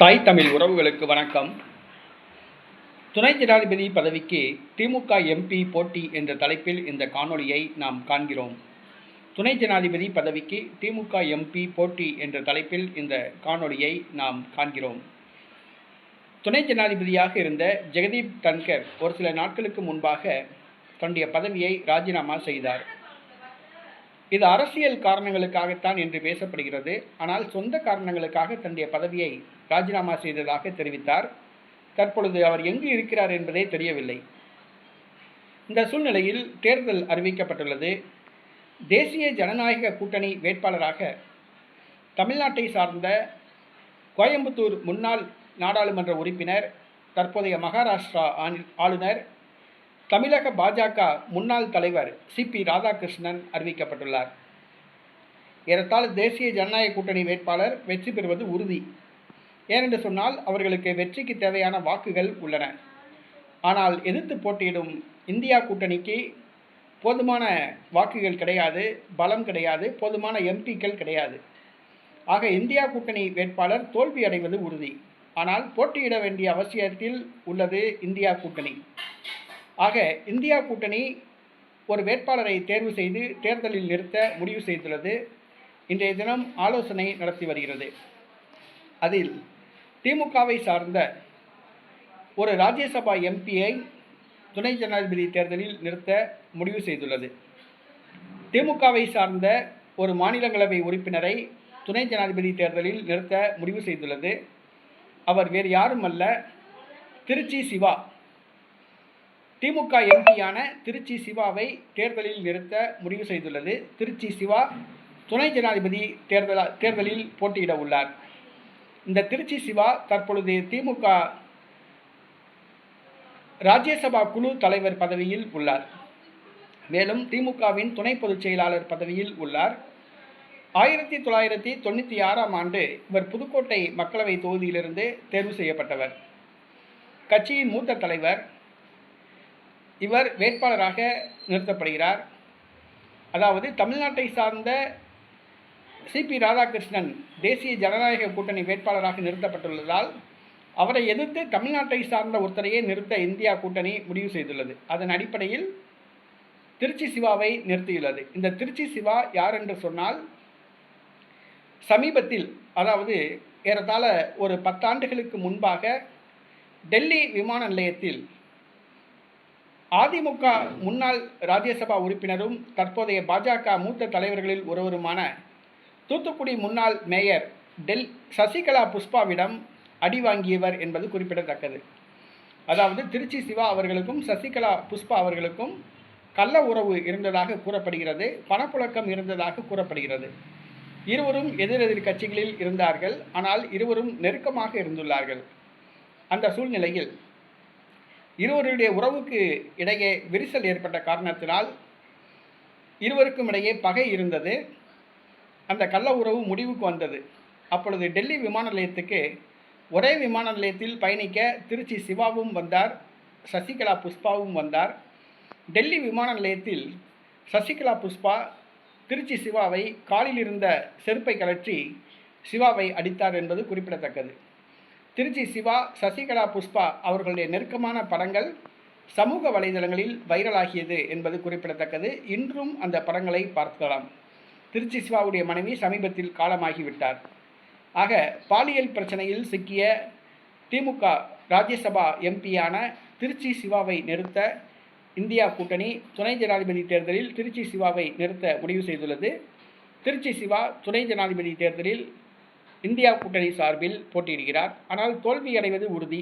தாய் தமிழ் உறவுகளுக்கு வணக்கம். துணை ஜனாதிபதி பதவிக்கு திமுக எம்பி போட்டி என்ற தலைப்பில் இந்த காணொளியை நாம் காண்கிறோம். துணை ஜனாதிபதி பதவிக்கு திமுக எம்பி போட்டி என்ற தலைப்பில் இந்த காணொளியை நாம் காண்கிறோம். துணை ஜனாதிபதியாக இருந்த ஜெகதீப் தன்கர் ஒரு சில நாட்களுக்கு முன்பாக தன்னுடைய பதவியை ராஜினாமா செய்தார். இது அரசியல் காரணங்களுக்காகத்தான் என்று பேசப்படுகிறது. ஆனால் சொந்த காரணங்களுக்காக தன்னுடைய பதவியை ராஜினாமா செய்ததாக தெரிவித்தார். தற்பொழுது அவர் எங்கு இருக்கிறார் என்பதே தெரியவில்லை. இந்த சூழ்நிலையில் தேர்தல் அறிவிக்கப்பட்டுள்ளது. தேசிய ஜனநாயக கூட்டணி வேட்பாளராக தமிழ்நாட்டை சார்ந்த கோயம்புத்தூர் முன்னாள் நாடாளுமன்ற உறுப்பினர் தற்போதைய மகாராஷ்டிரா ஆளுநர் தமிழக பாஜக முன்னாள் தலைவர் சிபி ராதாகிருஷ்ணன் அறிவிக்கப்பட்டுள்ளார். ஏறத்தாழ தேசிய ஜனநாயக கூட்டணி வேட்பாளர் வெற்றி பெறுவது உறுதி. ஏனென்று சொன்னால் அவர்களுக்கு வெற்றிக்கு தேவையான வாக்குகள் உள்ளன. ஆனால் எதிர்த்து போட்டியிடும் இந்தியா கூட்டணிக்கு போதுமான வாக்குகள் கிடையாது பலம் கிடையாது போதுமான எம்பிக்கள் கிடையாது. ஆக இந்தியா கூட்டணி வேட்பாளர் தோல்வி அடைவது உறுதி. ஆனால் போட்டியிட வேண்டிய அவசியத்தில் உள்ளது இந்தியா கூட்டணி. ஆக இந்தியா கூட்டணி ஒரு வேட்பாளரை தேர்வு செய்து தேர்தலில் நிறுத்த முடிவு செய்துள்ளது. இன்றைய தினம் ஆலோசனை நடத்தி வருகிறது. அதில் திமுகவை சார்ந்த ஒரு ராஜ்யசபா எம்பியை துணை ஜனாதிபதி தேர்தலில் நிறுத்த முடிவு செய்துள்ளது. திமுகவை சார்ந்த ஒரு மாநிலங்களவை உறுப்பினரை துணை ஜனாதிபதி தேர்தலில் நிறுத்த முடிவு செய்துள்ளது. அவர் வேறு யாரும் அல்ல திருச்சி சிவா. திமுக எம்பியான திருச்சி சிவாவை தேர்தலில் நிறுத்த முடிவு செய்துள்ளது. திருச்சி சிவா துணை ஜனாதிபதி தேர்தல தேர்தலில் போட்டியிட உள்ளார். இந்த திருச்சி சிவா தற்பொழுது திமுக ராஜ்யசபா குழு தலைவர் பதவியில் உள்ளார். மேலும் திமுகவின் துணை பொதுச் செயலாளர் பதவியில் உள்ளார். ஆயிரத்தி தொள்ளாயிரத்தி தொண்ணூற்றி ஆறாம் ஆண்டு இவர் புதுக்கோட்டை மக்களவை தொகுதியிலிருந்து தேர்வு செய்யப்பட்டவர். கட்சியின் மூத்த தலைவர். இவர் வேட்பாளராக நிறுத்தப்படுகிறார். அதாவது தமிழ்நாட்டை சார்ந்த சிபி ராதாகிருஷ்ணன் தேசிய ஜனநாயக கூட்டணி வேட்பாளராக நிறுத்தப்பட்டுள்ளதால் அவரை எதிர்த்து தமிழ்நாட்டை சார்ந்த ஒருத்தரையே நிறுத்த இந்தியா கூட்டணி முடிவு செய்துள்ளது. அதன் அடிப்படையில் திருச்சி சிவாவை நிறுத்தியுள்ளது. இந்த திருச்சி சிவா யார் என்று சொன்னால் சமீபத்தில் அதாவது ஏறத்தாழ ஒரு பத்தாண்டுகளுக்கு முன்பாக டெல்லி விமான நிலையத்தில் அதிமுக முன்னாள் ராஜ்யசபா உறுப்பினரும் தற்போதைய பாஜக மூத்த தலைவர்களில் ஒருவருமான தூத்துக்குடி முன்னாள் மேயர் டெல் சசிகலா புஷ்பாவிடம் அடி வாங்கியவர் என்பது குறிப்பிடத்தக்கது. அதாவது திருச்சி சிவா அவர்களுக்கும் சசிகலா புஷ்பா அவர்களுக்கும் கள்ள உறவு இருந்ததாக கூறப்படுகிறது பணப்புழக்கம் இருந்ததாக கூறப்படுகிறது. இருவரும் எதிரெதிர் கட்சிகளில் இருந்தார்கள் ஆனால் இருவரும் நெருக்கமாக இருந்துள்ளார்கள். அந்த சூழ்நிலையில் இருவருடைய உறவுக்கு இடையே விரிசல் ஏற்பட்ட காரணத்தினால் இருவருக்கும் இடையே பகை இருந்தது. அந்த கள்ள உறவு முடிவுக்கு வந்தது. அப்பொழுது டெல்லி விமான நிலையத்துக்கு ஒரே விமான நிலையத்தில் பயணிக்க திருச்சி சிவாவும் வந்தார் சசிகலா புஷ்பாவும் வந்தார். டெல்லி விமான நிலையத்தில் சசிகலா புஷ்பா திருச்சி சிவாவை காலில் இருந்த செருப்பை கழற்றி சிவாவை அடித்தார் என்பது குறிப்பிடத்தக்கது. திருச்சி சிவா சசிகலா புஷ்பா அவர்களுடைய நெருக்கமான படங்கள் சமூக வலைதளங்களில் வைரலாகியது என்பது குறிப்பிடத்தக்கது. இன்றும் அந்த படங்களை பார்க்கலாம். திருச்சி சிவாவுடைய மனைவி சமீபத்தில் காலமாகிவிட்டார். ஆக பாலியல் பிரச்சனையில் சிக்கிய திமுக ராஜ்யசபா எம்பியான திருச்சி சிவாவை நிறுத்த இந்தியா கூட்டணி துணை ஜனாதிபதி தேர்தலில் திருச்சி சிவாவை நிறுத்த முடிவு செய்துள்ளது. திருச்சி சிவா துணை ஜனாதிபதி தேர்தலில் இந்தியா கூட்டணி சார்பில் போட்டியிடுகிறார். ஆனால் தோல்வி அடைவது உறுதி.